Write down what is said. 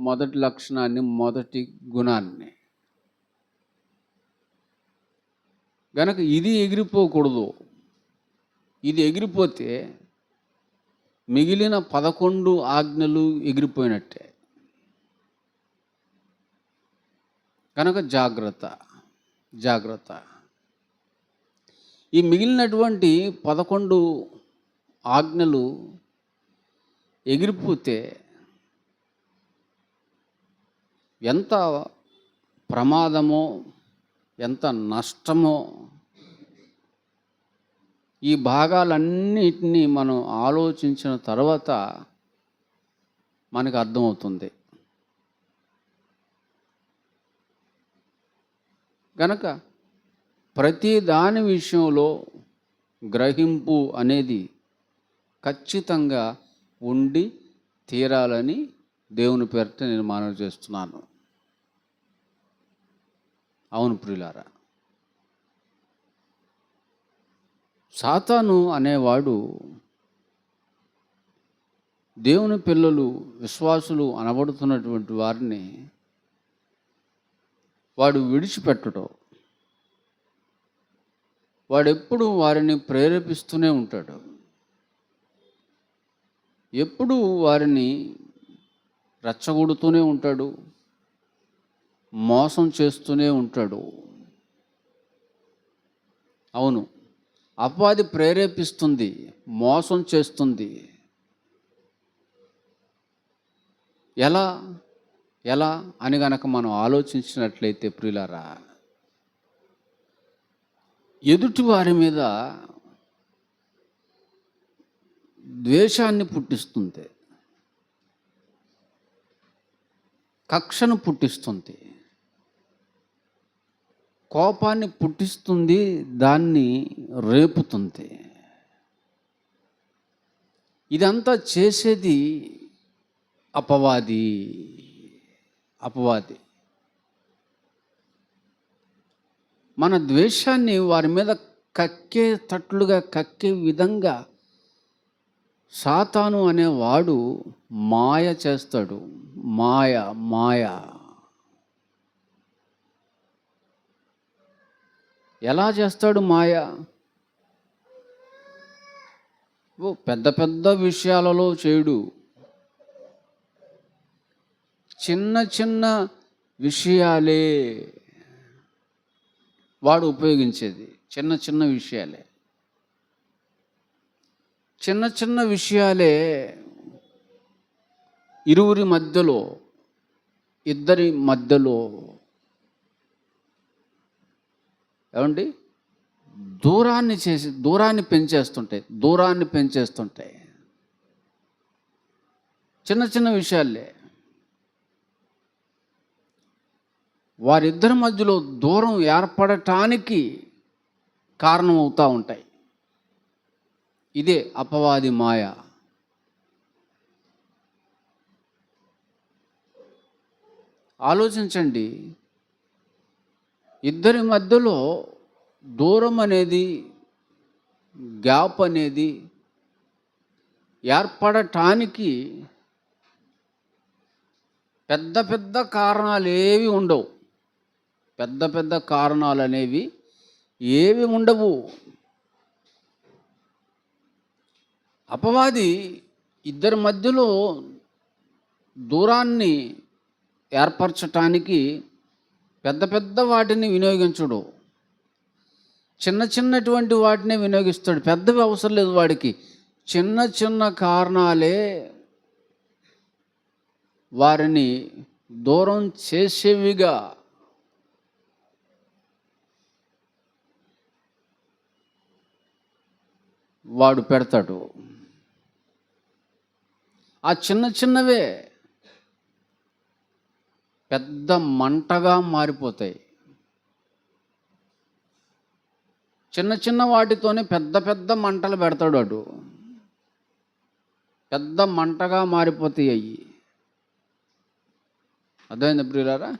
మొదటి లక్షణాన్ని మొదటి గుణాన్ని. గనక ఇది ఎగిరిపోకూడదు. ఇది ఎగిరిపోతే మిగిలిన పదకొండు ఆజ్ఞలు ఎగిరిపోయినట్టే. కనుక జాగ్రత్త జాగ్రత్త. ఈ మిగిలినటువంటి పదకొండు ఆజ్ఞలు ఎగిరిపోతే ఎంత ప్రమాదమో ఎంత నష్టమో ఈ భాగాలన్నిటినీ మనం ఆలోచించిన తర్వాత మనకు అర్థమవుతుంది. గనక ప్రతి దాని విషయంలో గ్రహింపు అనేది ఖచ్చితంగా ఉండి తీరాలని దేవుని పేరిట నేను మనవి చేస్తున్నాను. అవును ప్రియులారా. సాతాను అనేవాడు దేవుని పిల్లలు విశ్వాసులు అనబడుతున్నటువంటి వారిని వాడు విడిచిపెట్టడం. వాడెప్పుడు వారిని ప్రేరేపిస్తూనే ఉంటాడు. ఎప్పుడు వారిని రెచ్చగొడుతూనే ఉంటాడు. మోసం చేస్తూనే ఉంటాడు. అవును. అపవాది ప్రేరేపిస్తుంది మోసం చేస్తుంది. ఎలా? ఎలా? అని గనక మనం ఆలోచించినట్లయితే ప్రియులారా ఎదుటి వారి మీద ద్వేషాన్ని పుట్టిస్తుంది కక్షను పుట్టిస్తుంది. కోపాన్ని పుట్టిస్తుంది దాన్ని రేపుతుంది. ఇదంతా చేసేది అపవాది. అపవాది. మన ద్వేషాన్ని వారి మీద కక్కే తట్లుగా కక్కే విధంగా సాతాను అనేవాడు మాయ చేస్తాడు. మాయ మాయ. ఎలా చేస్తాడు మాయ? ఓ పెద్ద పెద్ద విషయాలలో చేయడు. చిన్న చిన్న విషయాలే వాడు ఉపయోగించేది. చిన్న చిన్న విషయాలే. చిన్న చిన్న విషయాలే ఇరువురి మధ్యలో ఇద్దరి మధ్యలో ఏమండి? దూరాన్ని చేసి దూరాన్ని పెంచేస్తుంటాయి దూరాన్ని పెంచేస్తుంటాయి. చిన్న చిన్న విషయాలే. వారిద్దరి మధ్యలో దూరం ఏర్పడటానికి కారణం అవుతూ ఉంటాయి. ఇదే అపవాది మాయ. ఆలోచించండి ఇద్దరి మధ్యలో దూరం అనేది గ్యాప్ అనేది ఏర్పడటానికి పెద్ద పెద్ద కారణాలు ఏవి ఉండవు. పెద్ద పెద్ద కారణాలు అనేవి ఏవి ఉండవు. అపవాది ఇద్దరి మధ్యలో దూరాన్ని ఏర్పరచటానికి పెద్ద పెద్ద వాటిని వినియోగించడు. చిన్న చిన్నటువంటి వాటినే వినియోగిస్తాడు. పెద్దవి అవసరం లేదు వాడికి. చిన్న చిన్న కారణాలే వారిని దూరం చేసేవిగా వాడు పెడతాడు. ఆ చిన్న చిన్నవే పెద్ద మంటగా మారిపోతాయి. చిన్న చిన్న వాటితోనే పెద్ద పెద్ద మంటలు పెడతాడు అటు. పెద్ద మంటగా మారిపోతాయి అవి అర్థమైంది ప్రియులారా?